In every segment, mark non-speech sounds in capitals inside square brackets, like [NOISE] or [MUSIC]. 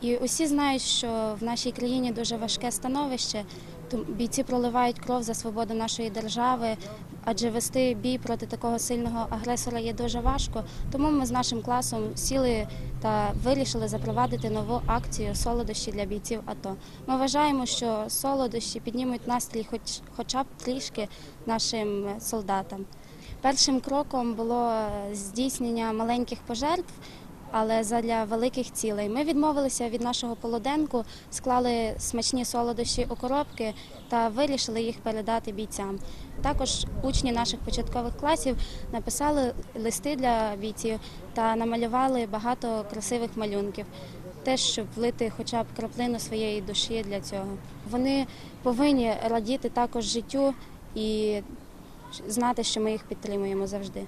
І усі знають, що в нашій країні дуже важке становище. Бійці проливають кров за свободу нашої держави, адже вести бій проти такого сильного агресора є дуже важко. Тому ми з нашим класом сіли та вирішили запровадити нову акцію солодощі для бійців АТО. Ми вважаємо, що солодощі піднімуть настрій, хоч хоча б трішки нашим солдатам. Першим кроком було здійснення маленьких пожертв, але задля великих цілей. Ми відмовилися від нашого полуденку, склали смачні солодощі у коробки та вирішили їх передати бійцям. Також учні наших початкових класів написали листи для бійців та намалювали багато красивих малюнків. Теж щоб влити хоча б краплину своєї душі для цього. Вони повинні радіти також життю і знати, що ми їх підтримуємо завжди.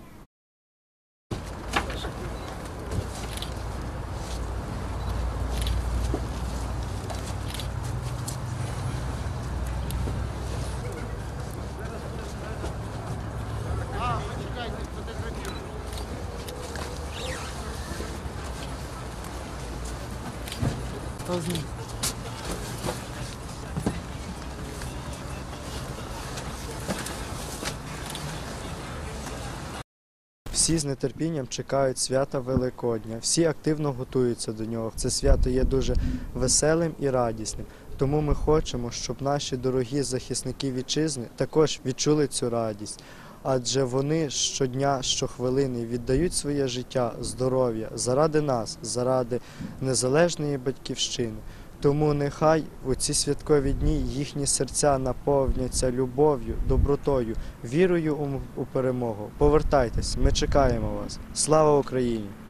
Всі з нетерпінням чекають свята Великодня, всі активно готуються до нього. Це свято є дуже веселим і радісним. Тому ми хочемо, щоб наші дорогі захисники вітчизни також відчули цю радість. Адже вони щодня, щохвилини віддають своє життя, здоров'я заради нас, заради незалежної батьківщини. Тому нехай у ці святкові дні їхні серця наповняться любов'ю, добротою, вірою у, перемогу. Повертайтесь, ми чекаємо вас. Слава Україні!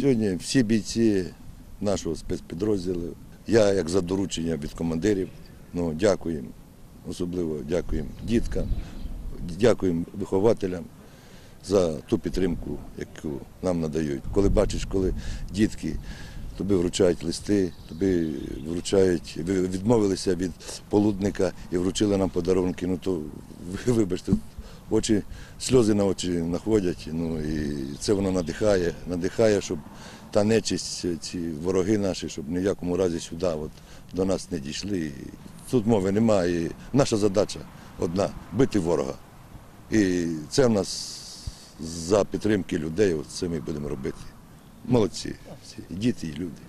Сьогодні всі бійці нашого спецпідрозділу. Я, як за доручення від командирів, ну, дякуємо. Особливо дякуємо діткам, дякуємо вихователям за ту підтримку, яку нам надають. Коли бачиш, коли дітки тобі вручають листи, тобі вручають, відмовилися від полудника і вручили нам подарунки, ну то [LAUGHS] вибачте, очі, сльози на очі находять. Ну і це воно надихає, надихає, щоб та нечисть, ці вороги наші, щоб ні в якому разі сюди от, до нас не дійшли. Тут мови немає. Наша задача одна бити ворога. І це в нас за підтримки людей, от це ми будемо робити. Молодці, всі, діти, і люди.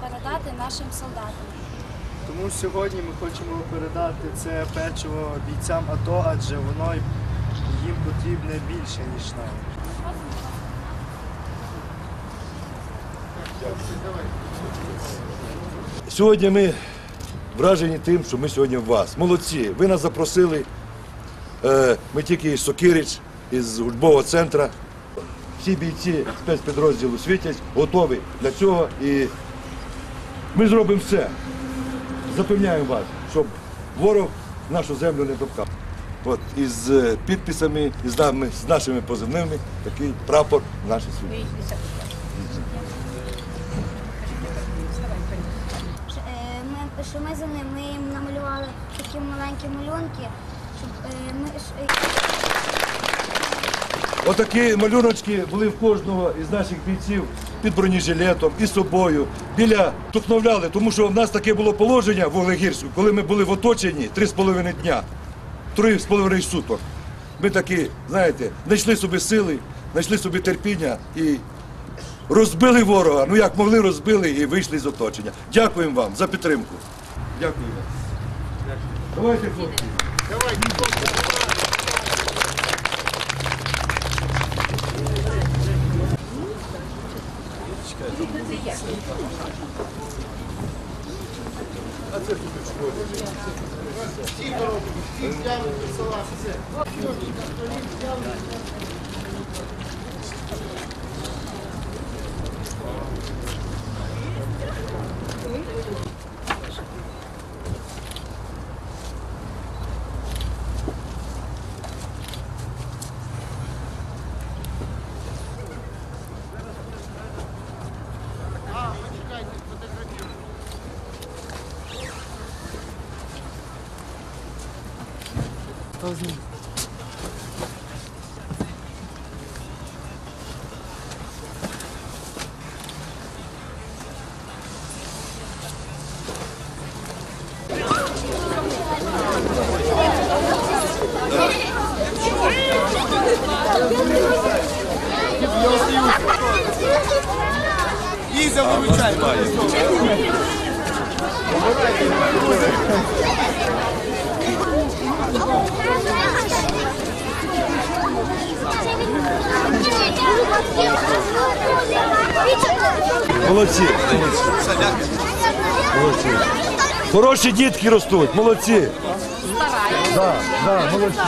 Передати нашим солдатам. Тому сьогодні ми хочемо передати це печиво бійцям АТО, адже воно їм потрібне більше, ніж нам. Сьогодні ми вражені тим, що ми сьогодні в вас. Молодці. Ви нас запросили. Е, Ми тільки із Сокирич, із учбового центру. Всі бійці спецпідрозділу світять, готові для цього. І ми зробимо все. Запевняємо вас, щоб ворог нашу землю не допкав. От із е, підписами, із нами, з нашими позивними, такий прапор нашої світі. Що ми за ним, ми їм намалювали такі маленькі малюнки, щоб е, ми е, Отакі малюночки були в кожного із наших бійців під бронежилетом і собою. Біля тухновляли, тому що в нас таке було положення в Олегірську, коли ми були в оточенні три з половиною дня, три з половиною суток. Ми такі, знаєте, знайшли собі сили, знайшли собі терпіння і розбили ворога. Ну як могли, розбили і вийшли з оточення. Дякуємо вам за підтримку. Дякую вам. Давайте, хлопці. Давайте, хлопці. А це тут в. Всі дороги, всі взяли, села, все. sozinho. Easy, let me try. Let's. Молодці. Молодці. Хороші дітки ростуть, молодці. Да, да, молодці.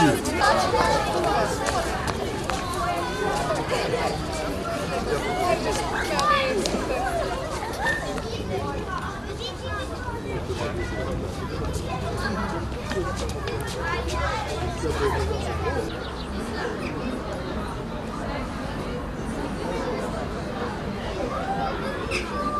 Thank you. version.